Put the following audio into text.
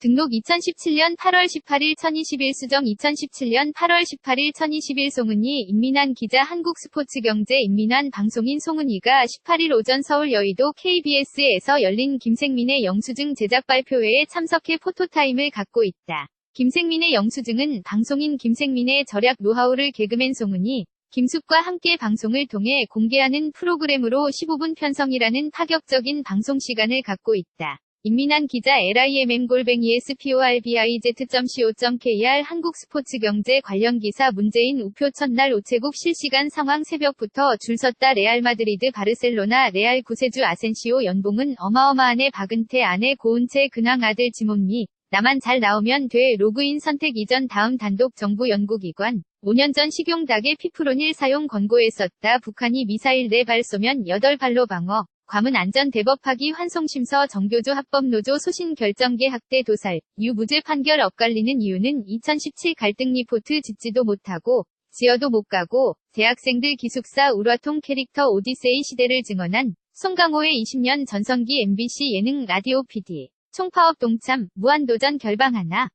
등록 2017년 8월 18일 1021 수정 2017년 8월 18일 1021 송은이 임민환 기자 한국스포츠경제 임민환 방송인 송은이가 18일 오전 서울 여의도 KBS에서 열린 김생민의 영수증 제작 발표회에 참석해 포토타임을 갖고 있다. 김생민의 영수증은 방송인 김생민의 절약 노하우를 개그맨 송은이 김숙과 함께 방송을 통해 공개하는 프로그램으로 15분 편성이라는 파격적인 방송 시간을 갖고 있다. 임민환 기자 limm-gol뱅이 sporbiz.co.kr 한국 스포츠 경제 관련 기사 문재인 우표 첫날 우체국 실시간 상황 새벽부터 줄 섰다 레알 마드리드 바르셀로나 레알 구세주 아센시오 연봉은 어마어마하네. 박은태 아내 고은채 근황 아들 지몬미. 나만 잘 나오면 돼. 로그인 선택 이전 다음 단독 정부 연구기관. 5년 전 식용 닭의 피프로닐 사용 권고했었다. 북한이 미사일 4발 쏘면 8발로 방어 괌은 안전 대법하기 환송심서 정교조 합법노조 소신 결정계 학대 도살, 유무죄 판결 엇갈리는 이유는 2017 갈등 리포트 짓지도 못하고, 지어도 못 가고, 대학생들 기숙사 우라통 캐릭터 오디세이 시대를 증언한, 송강호의 20년 전성기 MBC 예능 라디오 PD, 총파업 동참, 무한도전 결방 하나,